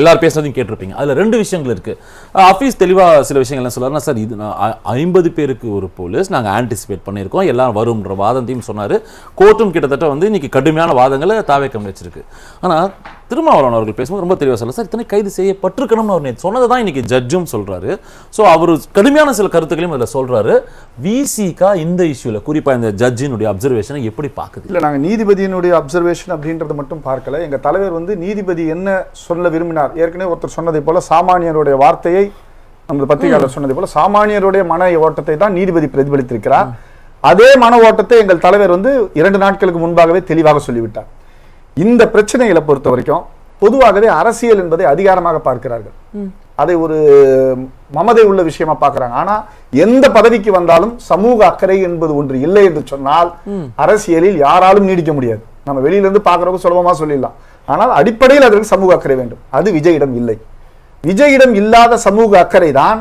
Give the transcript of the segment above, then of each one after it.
எல்லாரும் பேசுனதையும் கேட்டிருப்பீங்க. அதில் ரெண்டு விஷயங்கள் இருக்கு. ஆஃபீஸ் தெளிவாக சில விஷயங்கள் என்ன சார் இது ஐம்பது பேருக்கு ஒரு போலீஸ் நாங்கள் ஆன்டிசிபேட் பண்ணியிருக்கோம். எல்லாம் வரும்ன்ற வாதத்தையும் சொன்னார். கோர்ட்டும் கிட்டத்தட்ட வந்து இன்னைக்கு கடுமையான வாதங்களை தாவேக்கம் வச்சிருக்கு. ஆனா திருமாவளவன் அவர்கள் பேசும்போது ரொம்ப தெளிவா சொல்ல சார் இத்தனை கைது செய்யப்பட்டிருக்கணும்னு அவர் நேத்து சொன்னதை தான் இன்னைக்கு ஜட்ஜும் சொல்றாரு. ஸோ அவர் கடுமையான சில கருத்துக்களையும் அதில் சொல்றாரு. விசிகா இந்த இஷ்யூல குறிப்பா இந்த ஜட்ஜினுடைய அப்சர்வேஷனை எப்படி பாக்குது இல்ல நாங்க நீதிபதியினுடைய அப்சர்வேஷன் அப்படின்றத மட்டும் பார்க்கல. எங்க தலைவர் வந்து நீதிபதி என்ன சொல்ல விரும்பினார்? ஏற்கனவே ஒருத்தர் சொன்னதை போல சாமானியருடைய வார்த்தையை நமது பத்திரிகையாளர் சொன்னதை போல சாமானியருடைய மன ஓட்டத்தை தான் நீதிபதி பிரதிபலித்திருக்கிறார். அதே மன ஓட்டத்தை எங்கள் தலைவர் வந்து இரண்டு நாட்களுக்கு முன்பாகவே தெளிவாக சொல்லிவிட்டார். இந்த பிரச்சனைகளை பொறுத்த வரைக்கும் பொதுவாகவே அரசியல் என்பதை அதிகாரமாக பார்க்கிறார்கள். அதை ஒரு மமதை உள்ள விஷயமா பார்க்கறாங்க. ஆனா எந்த பதவிக்கு வந்தாலும் சமூக அக்கறை என்பது ஒன்று இல்லை என்று சொன்னால் அரசியலில் யாராலும் நீடிக்க முடியாது. நம்ம வெளியில இருந்து பார்க்கறவங்க சுலபமா சொல்லிடலாம். ஆனால் அடிப்படையில் அதற்கு சமூக அக்கறை வேண்டும். அது விஜயிடம் இல்லை. விஜயிடம் இல்லாத சமூக அக்கறை தான்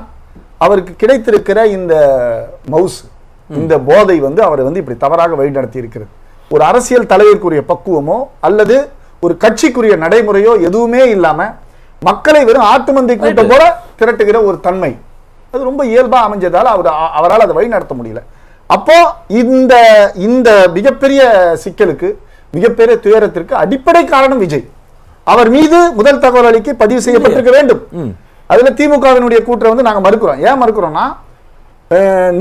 அவருக்கு கிடைத்திருக்கிற இந்த மவுஸ் இந்த போதை வந்து அவரை வந்து இப்படி தவறாக வழிநடத்தி இருக்கிறது. ஒரு அரசியல் தலைவருக்குரிய பக்குவமோ அல்லது ஒரு கட்சிக்குரிய நடைமுறையோ எதுவுமே இல்லாம மக்களை வெறும் ஆட்டு மந்தை கூட்டம் போல திரட்டுகிற ஒரு தன்மை. அது ரொம்ப இயல்பா அமைஞ்சதால அவர் அவரால் அதை வழி நடத்த முடியல. அப்போ இந்த இந்த மிகப்பெரிய சிக்கலுக்கு மிகப்பெரிய துயரத்திற்கு அடிப்படை காரணம் விஜய். அவர் மீது முதல் தகவல் அளிக்க பதிவு செய்யப்பட்டிருக்க வேண்டும். அதுல திமுகவினுடைய கூற்றை வந்து நாங்க மறுக்கிறோம். ஏன் மறுக்கிறோம்னா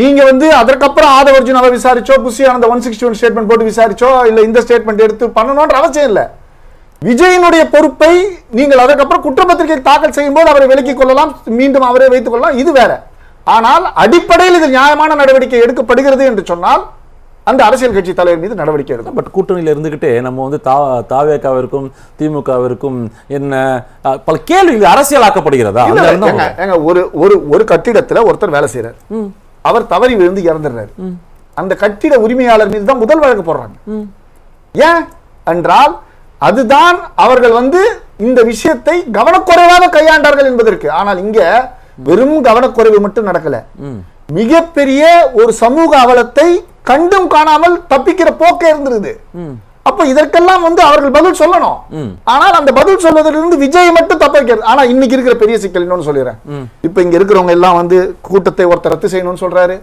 நீங்கள் வந்து அதற்கப்புறம் ஆதவர்ஜுனாவை விசாரிச்சோ Bussy Anand one sixty one statement போட்டு விசாரிச்சோ இல்லை இந்த ஸ்டேட்மெண்ட் எடுத்து பண்ணணும்ன்ற அவசியம் இல்லை. விஜயனுடைய பொறுப்பை நீங்கள் அதற்கப்புறம் குற்றப்பத்திரிகை தாக்கல் செய்யும் போது அவரை விலக்கிக் கொள்ளலாம் மீண்டும் அவரே வைத்துக் கொள்ளலாம் இது வேற. ஆனால் அடிப்படையில் இதில் நியாயமான நடவடிக்கை எடுக்கப்படுகிறது என்று சொன்னால் அந்த அரசியல் கட்சி தலைவர் மீது நடவடிக்கை எடுக்கும். பட் கூட்டணியில இருந்துகிட்டே நம்ம வந்து தா தாவேக்காவிற்கும் திமுகவிற்கும் என்ன பல கேள்விகள் அரசியலாக்கப்படுகிறதா? ஏங்க, ஒரு ஒரு ஒரு கட்டிடத்துல ஒருத்தர் வேலை செய்யறாரு அவர் தவறி விழுந்து இறந்துடுறாரு. அந்த கட்டிட உரிமையாளர் மீது தான் முதல் வழக்கு போடுறாங்க. ஏன் என்றால் அதுதான் அவர்கள் வந்து இந்த விஷயத்தை கவனக்குறைவாக கையாண்டார்கள் என்பதற்கு. ஆனால் இங்க வெறும் கவனக்குறைவு மட்டும் நடக்கல. மிகப்பெரிய ஒரு சமூக அவலத்தை கண்டும் காணாமல் தப்பிக்கிற போக்கே இருந்திருது அப்ப இதற்கெல்லாம் வந்து அவர்கள் பதில் சொல்லணும். ஆனால் அந்த பதில் சொல்வதிலிருந்து விஜய் மட்டும் தப்ப வைக்கிறது. ஆனா இன்னைக்கு இருக்கிற பெரிய சிக்கல் இன்னொன்னு சொல்லிடுறேன். இப்ப இங்க இருக்கிறவங்க எல்லாம் வந்து கூட்டத்தை ஒருத்தர் ரத்து செய்யணும்னு சொல்றாரு.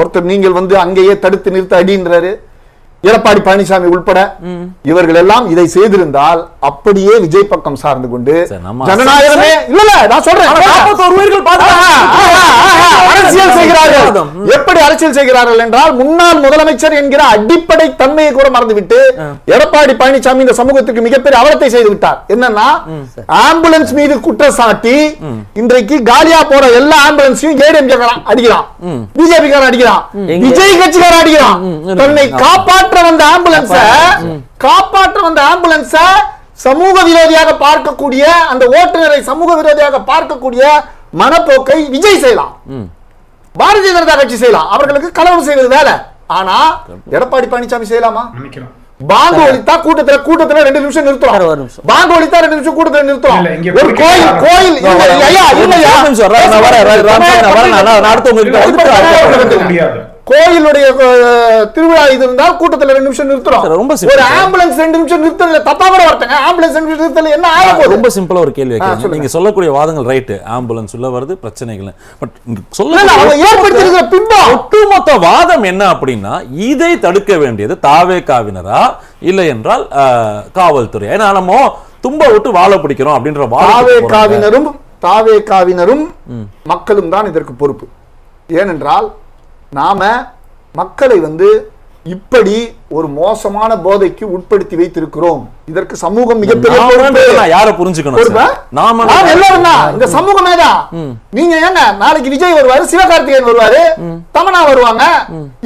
ஒருத்தர் நீங்கள் வந்து அங்கேயே தடுத்து நிறுத்த அடின்றாரு. எடப்பாடி பழனிசாமி உள்பட இவர்கள் எல்லாம் இதை செய்திருந்தால் அப்படியே விஜய் பக்கம் சார்ந்து கொண்டு ஜனநாயகமே இல்ல நான் சொல்றேன். அரசியல் செய்கிறார்கள். எப்படி அரசியல் செய்கிறார்கள் என்றால் முன்னாள் முதலமைச்சர் என்கிற அடிப்படை தன்மையை கூட மறந்துவிட்டு எடப்பாடி பழனிசாமி இந்த சமூகத்துக்கு மிகப்பெரிய அவலத்தை செய்து விட்டார். என்னன்னா ஆம்புலன்ஸ் மீது குற்றச்சாட்டி இன்றைக்கு காலியா போற எல்லா ஆம்புலன்ஸையும் ஏடிஎம் அடிக்கிறான். பிஜேபி அடிக்கிறான்? விஜய் கட்சிக்காரன் அடிக்கிறான். தன்னை ஆ. காப்பாற்ற வந்த ஆம்புலன்ஸ காப்பாற்ற. வந்த ஆம்புலன்ஸ சமூக விரோதியாக பார்க்கக்கூடிய அந்த ஓட்டுநரை சமூக விரோதியாக பார்க்கக்கூடிய மனப்போக்கை விஜய் செய்யலாம். பாரதிய ஜனதா கட்சி செய்யலாம். அவர்களுக்கு கலவரம் செய்வது வேலை. ஆனா எடப்பாடி பழனிசாமி செய்யலாமா? பாங்கு ஒலித்தா கூட்டத்துல கூட்டத்துல ரெண்டு நிமிஷம் நிறுத்துறோம் நிமிஷம். பாங்கு ஒலித்தா ரெண்டு நிமிஷம் கூட்டத்துல நிறுத்துறோம் இங்க ஒரு கோயில். கோயில் இல்லையா? நிமிஷம், நான் வரேன், நான் வரேன், ராம் நான் வரேன், நான் நான் நான் அடுத்தவங்க கிட்ட இல்ல, அடுத்த கோயிலுடைய திருவிழா இது இருந்தால் கூட்டத்துல ரெண்டு நிமிஷம் நிறுத்துறோம். ரொம்ப ஒரு. ஆம்புலன்ஸ் ரெண்டு நிமிஷம் நிறுத்தல தப்பா கூட வரட்டங்க ஆம்புலன்ஸ் ரெண்டு நிமிஷம் நிறுத்தல என்ன ஆக போகுது? ரொம்ப சிம்பிளா ஒரு கேள்வி சொல்லுங்க. நீங்க சொல்லக்கூடிய வாதங்கள் ரைட்டு ஆம்புலன்ஸ் உள்ள வருது பிரச்சனைகள் பட் இங்க இல்ல, இல்ல, அவங்க ஏற்படுத்தியிருக்கிற சொல்ல பிம்பம். ஒட்டுமொத்த வாதம் என்ன அப்படின்னா இதை தடுக்க வேண்டியது தாவேக்காவினரா இல்லை என்றால் காவல்துறை. ஏன்னா நம்ம தும்ப விட்டு வாழ பிடிக்கிறோம் அப்படின்ற தாவே. காவினரும் தாவே காவினரும் மக்களும் தான் இதற்கு பொறுப்பு. ஏனென்றால் நாம மக்களை வந்து இப்படி ஒரு மோசமான போதைக்கு உட்படுத்தி வைத்திருக்கிறோம். இதற்கு சமூகம் மிகப்பெரிய யாரை புரிஞ்சுக்கணும்? நாம எல்லாரும். இந்த சமூகமே தான். நீங்க ஏங்க நாளைக்கு விஜய் வருவாரு சிவகார்த்திகேயன் வருவாரு தமனா வருவாங்க.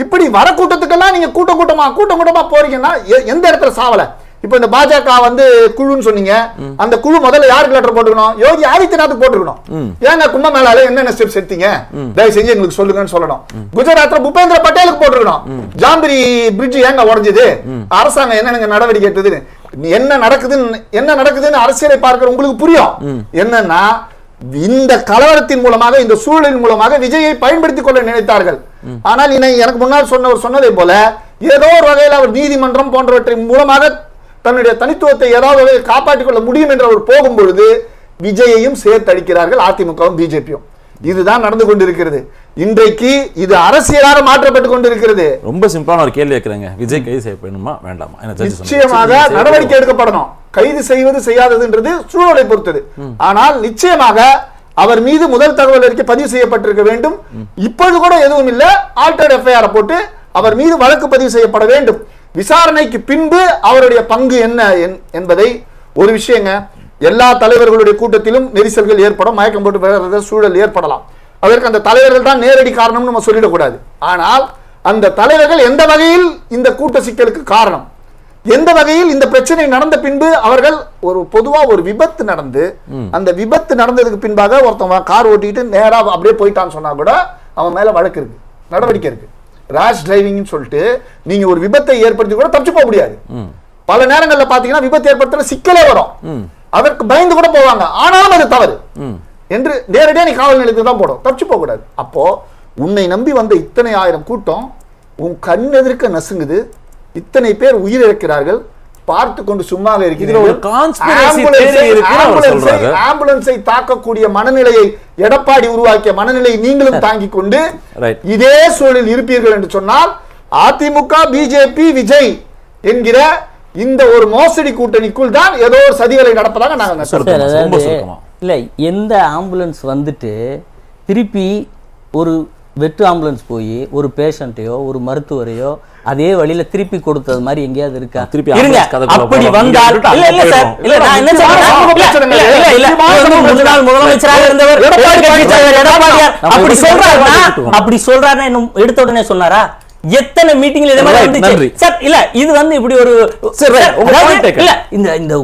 இப்படி வர கூட்டத்துக்கெல்லாம் நீங்க கூட்டம் கூட்டமா கூட்டம் கூட்டமா போறீங்கன்னா எந்த இடத்துல சாவல? இப்ப இந்த பாஜக வந்து குழுன்னு சொன்னீங்க. அந்த குழு முதல்ல யாருக்கு லெட்டர் போட்டுக்கணும்? யோகி ஆதித்யநாத் போட்டுக்கணும். ஏங்க கும்பமேளால என்னென்ன ஸ்டெப்ஸ் எடுத்தீங்க? தயவு செஞ்சு எங்களுக்கு சொல்லுங்கன்னு சொல்லணும். குஜராத்ல பூபேந்திர பட்டேலுக்கு போட்டுக்கணும் ஜாம்பிரி பிரிட்ஜ் ஏங்க உடைஞ்சது? அரசாங்கம் என்னென்ன நடவடிக்கை எடுத்தது என்ன நடக்குதுன்னு என்ன நடக்குதுன்னு அரசியலை பார்க்கிற உங்களுக்கு புரியும். என்னன்னா இந்த கலவரத்தின் மூலமாக இந்த சூழலின் மூலமாக விஜயை பயன்படுத்திக் கொள்ள நினைத்தார்கள். ஆனால் இனை எனக்கு முன்னால் சொன்னவர் சொன்னதை போல ஏதோ ஒரு வகையில் அவர் நீதிமன்றம் போன்றவற்றின் மூலமாக தன்னுடைய தனித்துவத்தை ஏதாவது காப்பாற்றிக் கொள்ள முடியும் என்று அவர் போகும் பொழுது விஜயையும் சேர்த்தடிக்கிறார்கள் அதிமுகவும் பிஜேபியும். இதுதான் நடந்து கொண்டிருக்கிறது. இன்றைக்கு இது அரசியலாக மாற்றப்பட்டு கொண்டிருக்கிறது. ரொம்ப சிம்பிளான ஒரு கேள்வி கேட்குறேங்க. விஜய் கைது செய்யப்படுமா வேண்டாமா? நிச்சயமாக நடவடிக்கை எடுக்கப்படணும். கைது செய்வது செய்யாததுன்றது சூழலை பொறுத்தது. ஆனால் நிச்சயமாக அவர் மீது முதல் தகவல் அறிக்கை பதிவு செய்யப்பட்டிருக்க வேண்டும். இப்பொழுது கூட எதுவும் இல்ல. ஆல்டர்ட் எஃப்ஐஆர் போட்டு அவர் மீது வழக்கு பதிவு செய்யப்பட வேண்டும். விசாரணைக்கு பின்பு அவருடைய பங்கு என்ன என்- என்பதை ஒரு விஷயங்க. எல்லா தலைவர்களுடைய கூட்டத்திலும் நெரிசல்கள் ஏற்படும் மயக்கம் போட்டு விழுறது சூழல் ஏற்படலாம். அதற்கு அந்த தலைவர்கள் தான் நேரடி காரணம்னு நம்ம சொல்லிடக்கூடாது. ஆனால் அந்த தலைவர்கள் எந்த வகையில் இந்த கூட்ட சிக்கலுக்கு காரணம்? எந்த வகையில் இந்த பிரச்சனை நடந்த பின்பு அவர்கள் ஒரு பொதுவா ஒரு விபத்து நடந்து அந்த விபத்து நடந்ததுக்கு பின்பாக ஒருத்தவன் கார் ஓட்டிட்டு நேரா அப்படியே போயிட்டான்னு சொன்னா கூட அவன் மேல வழக்கு இருக்கு நடவடிக்கை இருக்கு. ரேஷ் டிரைவிங்னு சொல்லிட்டு நீங்க ஒரு விபத்தை ஏற்படுத்தி கூட தப்பிச்சு போக முடியாது. பல நேரங்கள்ல பாத்தீங்கன்னா விபத்து ஏற்படுத்துற சிக்கலே வரும். அதற்கு பயந்து கூட போவாங்க. ஆனாலும் அது தவறு. என்று நேரடியா நீ காவல் நிலையத்துக்கு தான் போடும் தப்பிச்சு போக கூடாது. அப்போ உன்னை நம்பி வந்த இத்தனை ஆயிரம் கூட்டம் உன் கண் எதிர்க்க நசுங்குது. இத்தனை பேர் உயிரிழக்கிறார்கள். பார்த்து கொண்டு conspiracy ஆம்புலன்ஸை- தாக்கக்கூடிய மனநிலையை எடப்பாடி உருவாக்கிய மனநிலையை நீங்களும் தாங்கிக் கொண்டு. இதே சூழலில் இருப்பீர்கள் என்று சொன்னால் அதிமுக பிஜேபி விஜய் என்கிற இந்த ஒரு மோசடி கூட்டணிக்குள் தான் ஏதோ ஒரு சதிகளை நடப்பதாக நாங்கள் சொல்றோம். இல்லை எந்த ஆம்புலன்ஸ் வந்துட்டு திருப்பி ஒரு வெற்று ஆம்புலன்ஸ் போய் ஒரு பேஷண்ட்டையோ ஒரு மருத்துவரையோ அதே வழியில திருப்பி கொடுத்தது மாதிரி எங்கேயாவது இருக்கா திருப்பி இருங்க அப்படி. வந்தால் இல்ல இல்ல சார். இல்ல நான் என்ன சொல்றேன் இல்ல, இல்ல, முன்னாள் முதலமைச்சராக இருந்தவர் எடப்பாடியார் அப்படி சொல்றாருன்னா. அப்படி சொல்றாருன்னா இன்னும் எடுத்த உடனே சொன்னாரா எத்தனை மீட்டிங்ல இதே மாதிரி நன்றி. சார் இல்ல இது வந்து இப்படி ஒரு. இல்ல இந்த இந்த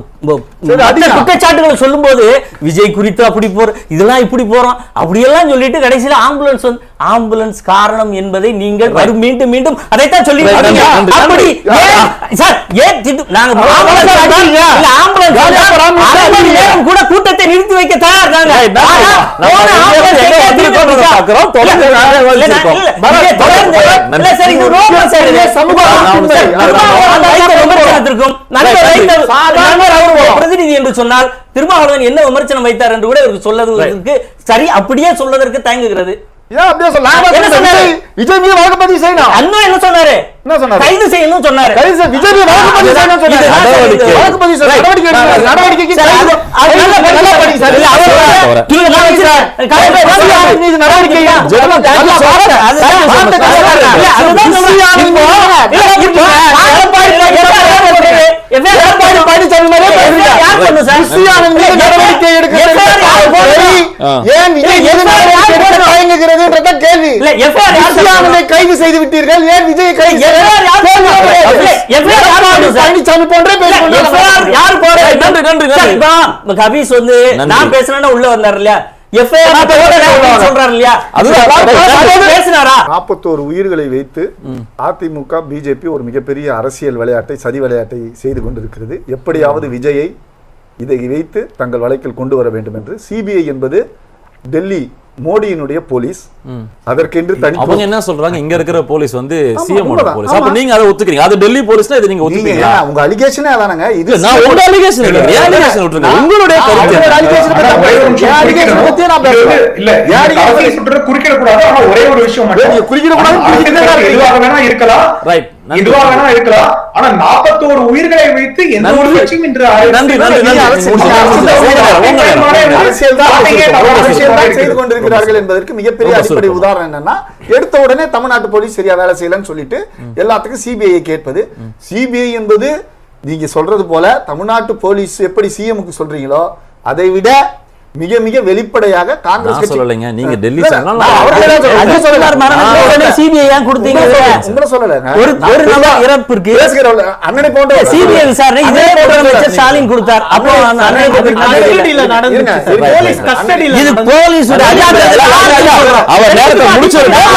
குற்றச்சாட்டுகளை சொல்லும்போது விஜய் குறித்து அப்படி போற இதெல்லாம் இப்படி போறோம். அப்படியெல்லாம் சொல்லிட்டு கடைசியில ஆம்புலன்ஸ் வந்து ஆம்புலன்ஸ் காரணம் என்பதை நீங்கள் வரும் மீண்டும் மீண்டும் அதைத்தான் சொல்லி. அப்படி சார் ஏன் நாங்க ஆம்புலன்ஸ்? நேரம் கூட கூட்டத்தை நிறுத்தி வைக்க தயார் நாங்க அனுபவம். பிரதிநிதி என்று சொன்னால் திருமாவளவன் என்ன விமர்சனம் வைத்தார் என்று கூட இவருக்கு சொல்லதுக்கு சரி அப்படியே சொல்வதற்கு தயங்குகிறது? கைது செய்யணும் சொன்னாரு கைது கைது- செய்து விட்டீர்கள் ஏன் விஜய் கைது? பழனிசாமி போன்றே. யார் போடுறது? நன்றி, நன்றி, கபீஸ் வந்து. நான் பேசுனேன்னா உள்ள வந்தாரு இல்லையா? நாற்பத்தோரு உயிர்களை வைத்து அதிமுக பிஜேபி ஒரு மிகப்பெரிய அரசியல் விளையாட்டை சதி விளையாட்டை செய்து கொண்டிருக்கிறது. எப்படியாவது விஜயை இதை வைத்து தங்கள் வழக்கில் கொண்டு வர வேண்டும் என்று. சிபிஐ என்பது டெல்லி மோடியினுடைய போலீஸ் அதற்கென்று தனி அவங்க என்ன சொல்றாங்க? இங்க இருக்கிற போலீஸ் வந்து சிஎம். போலீஸ். அப்ப. நீங்க அதை ஒத்துக்கிறீங்க. அது டெல்லி போலீஸ்னா இது நீங்க ஏன்? உங்க அலிகேஷனே அதானங்க? இது இல்ல, நான் உங்க allegation இல்ல, என் allegation விட்டுருங்க. உங்களுடைய கருத்து allegation பத்தி நான் ஒரே ஒரு பேசுறேன். இல்ல. அரசியல் சுற்று குறுக்கிட கூடாது ஆனா ஒரே ஒரு விஷயம் மட்டும். நீங்க குறுக்கிட கூடாது, கட்சி எதுவாக வேணா இருக்கலாம். வேணா இருக்கலாம். ஆனா நாற்பத்தோரு உயிர்களை வைத்து எந்த ஒரு நன்றி. கட்சியும் இன்று நன்றி, நன்றி, அரசியல் நன்றி. அரசியல் தான். செய்து கொண்டிருக்கிறார்கள் என்பதற்கு மிகப்பெரிய அடிப்படை. உதாரணம் என்னன்னா எடுத்த உடனே தமிழ்நாட்டு போலீஸ் சரியா வேலை செய்யலன்னு சொல்லிட்டு எல்லாத்துக்கும் சிபிஐ கேட்பது. சிபிஐ என்பது நீங்க சொல்றது போல தமிழ்நாட்டு போலீஸ் எப்படி சிஎம்க்கு சொல்றீங்களோ அதை விட மிக மிக வெளிப்படையாக காங்கிரஸ் சொல்லலைங்க. நீங்க டெல்லி சிபிஐ ஏன் கொடுத்தீங்க? உங்களை. ஒரு ஒரு நபர் அண்ணனை போன்ற சிபிஐ விசாரணை இதே போன்ற ஸ்டாலின் கொடுத்தார். அப்போ அந்த அண்ணனை கஸ்டடியில போலீஸ். கஸ்டடியில இது போலீஸ் அவர் நேரத்தை.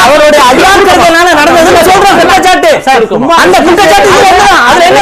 அவருடைய அஜாக்கிரதையினால நடந்ததுன்னு சொல்றோம் குற்றச்சாட்டு. அந்த குற்றச்சாட்டு இது என்ன? அதுல என்ன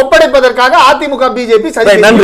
ஒப்படைப்பதற்காக அதிமுக பிஜேபி நன்றி